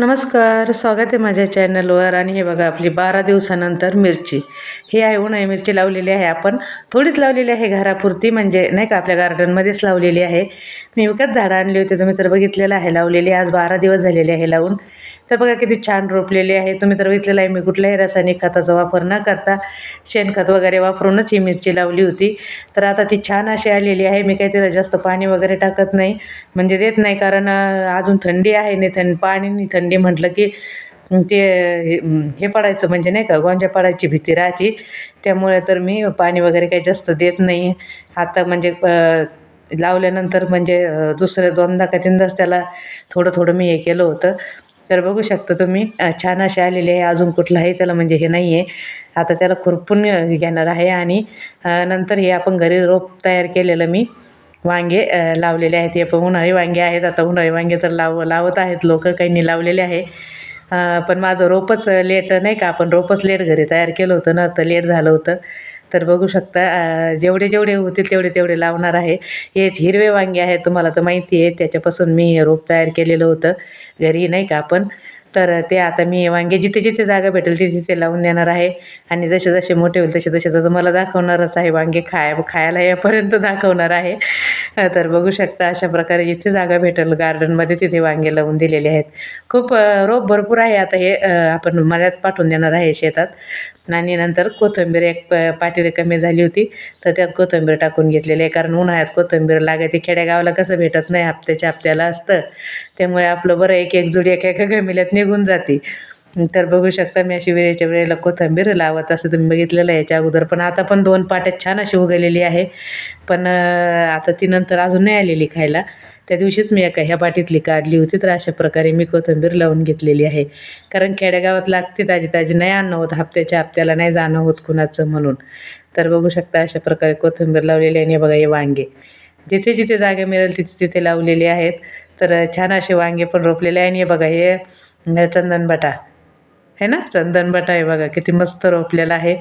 नमस्कार स्वागत आहे माझ्या चॅनलवर. आणि हे बघा आपली बारा दिवसानंतर मिरची. ही आहे उन्हाळी मिरची लावलेली आहे आपण. थोडीच लावलेली आहे घरापुरती म्हणजे नाही का आपल्या गार्डनमध्येच लावलेली आहे. मी विकत झाडं आणली होती तुम्ही तर बघितलेलं आहे लावलेली. आज बारा दिवस झालेले आहे लावून. तर बघा किती छान रोपलेली आहे. तुम्ही तर बघितलेलं आहे मी कुठल्याही रासायनिक खताचा वापर न करता शेणखत वगैरे वापरूनच ही मिरची लावली होती. तर आता ती छान अशी आलेली आहे मी काही तिला जास्त पाणी वगैरे टाकत नाही म्हणजे देत नाही कारण अजून थंडी आहे नाही थंड पाणी नाही थंडी म्हटलं की ते हे- पडायचं म्हणजे नाही का गोंजा पडायची भीती राहते. त्यामुळे तर मी पाणी वगैरे काही जास्त देत नाही. आता म्हणजे लावल्यानंतर म्हणजे दुसरं दोनदा का तीनदाच त्याला थोडं थोडं मी हे केलं होतं. तर बघू शकता तुम्ही छान असे आलेले आहे. अजून कुठलाही त्याला म्हणजे हे नाही आहे आता त्याला खुरपून घेणार आहे आणि नंतर हे आपण घरी रोप तयार केलेलं मी वांगे लावलेले आहेत. हे पण उन्हाळी वांगे आहेत. आता उन्हाळी वांगे तर लाव लावत आहेत लोक. काहींनी लावलेले आहे. पण माझं रोपच लेट नाही का? आपण रोपच लेट घरी तयार केलं होतं ना तर लेट झालं होतं. तर बघू शकता जेवढे जेवढे होतील तेवढे तेवढे लावणार आहे. हे हिरवे वांगे आहेत तुम्हाला तर माहिती आहे त्याच्यापासून मी हे रोप तयार केलेलं होतं. घरी नाही का आपण? तर ते आता मी वांगे जिथे जिथे जागा भेटेल तिथे तिथे लावून देणार आहे. आणि जसे जसे मोठे होईल तसे तसे तर मला दाखवणारच आहे वांगे खाय खायला यापर्यंत दाखवणार आहे. तर बघू शकता अशा प्रकारे जिथे जागा भेटेल गार्डनमध्ये तिथे वांगे लावून दिलेले आहेत. खूप रोप भरपूर आहे आता हे आपण मळ्यात पाठवून देणार आहे शेतात. आणि नंतर कोथिंबीर एक प पाटी कमी झाली होती तर त्यात कोथिंबीर टाकून घेतलेली आहे. कारण उन्हाळ्यात कोथिंबीर लागते खेडेगावाला कसं भेटत नाही हप्त्याच्या हप्त्याला असतं. त्यामुळे आपलं बरं एक एक जुडी एका एका गमिल्यात निघून जाते. तर बघू शकता मी अशी वेळेच्या वेळेला कोथिंबीर लावत असं तुम्ही बघितलेलं याच्या अगोदर. पण आता पण दोन पाट्यात छान अशी उगलेली आहे. पण आता ती नंतर अजून नाही आलेली खायला. त्या दिवशीच मी एका ह्या पाटीतली काढली होती. तर अशा प्रकारे मी कोथिंबीर लावून घेतलेली आहे. कारण खेडेगावात लागते ताजी ताजी. नाही आणणं होत. हप्त्याच्या हप्त्याला नाही जाणं होत कुणाचं म्हणून. तर बघू शकता अशा प्रकारे कोथिंबीर लावलेली आहे आणि बघा हे वांगे. जिथे जिथे जागा मिळेल तिथे तिथे लावलेली आहेत. तर छान असे वांगे पण रोपलेले आहे. आणि हे बघा हे म्हणजे चंदनबटा आहे ना? चंदनबटा आहे बघा किती मस्त रोपलेलं आहे.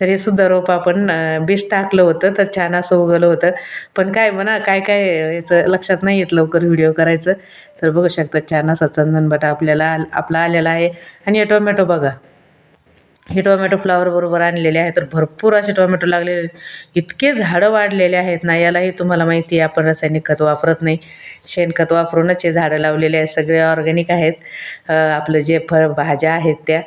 तर हे सुद्धा रोप आपण बीज टाकलं होतं तर छान असं उगवलं होतं. पण काय म्हणा काय काय याचं लक्षात नाही येत लवकर व्हिडिओ करायचं. तर बघू शकता छान असा चंदनबटा आपल्याला आल- आपला आलेला आहे. आणि हे टोमॅटो बघा. हे टोमॅटो फ्लावर बरोबर आणलेले आहे तर भरपूर असे टोमॅटो लागलेले इतके झाडं वाढलेले आहेत ना यालाही तुम्हाला माहिती आहे आपण रासायनिक खत वापरत नाही. शेणखत वापरूनच हे झाडं लावलेले आहेत. सगळे ऑर्गॅनिक आहेत. आपलं जे फळ भाज्या आहेत त्या.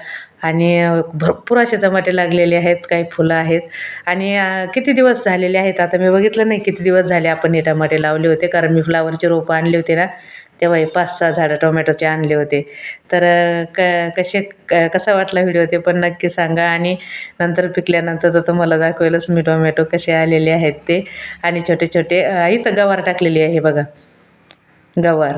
आणि भरपूर असे टमाटे लागलेले आहेत काही फुलं आहेत. आणि किती दिवस झालेले आहेत? आता मी बघितलं नाही किती दिवस झाले आपण हे टमाटे लावले होते. कारण मी फ्लावरचे रोपं आणले होते ना. तेव्हाही पाच सहा झाडं टोमॅटोचे आणले होते. तर क कसे क कसा वाटला व्हिडिओ ते पण नक्की सांगा आणि नंतर पिकल्यानंतर तर तुम्हाला दाखवेलच मी टोमॅटो कसे आलेले आहेत ते. आणि छोटे छोटे इथं गवार टाकलेली आहे बघा. गवार.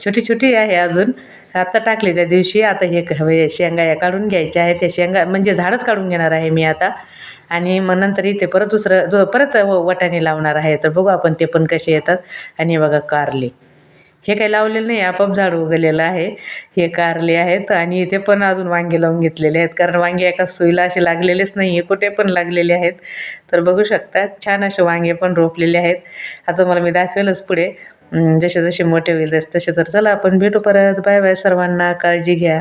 छोटी छोटी आहे अजून. आता टाकली त्या दिवशी आता हे हवे शेंगा या काढून घ्यायच्या आहेत. त्या शेंगा म्हणजे झाडच काढून घेणार आहे मी आता. आणि मग नंतर इथे परत दुसरं जो परत व- लावणार आहे. तर बघू आपण ते पण कसे येतात. आणि बघा कारले. हे काही लावलेलं नाही. आपोआप झाड उगलेलं आहे. हे कारले आहेत. आणि इथे पण अजून वांगे लावून घेतलेले आहेत. कारण वांगे एका सुईला असे लागलेलेच नाही आहे कुठे पण लागलेले आहेत. तर बघू शकता छान असे वांगे पण रोपलेले आहेत. आता मला मी दाखवेलच पुढे. जसे जसे मोठे होईल तसे तसे तर चला आपण भेटू परत. बाय बाय सर्वांना काळजी घ्या.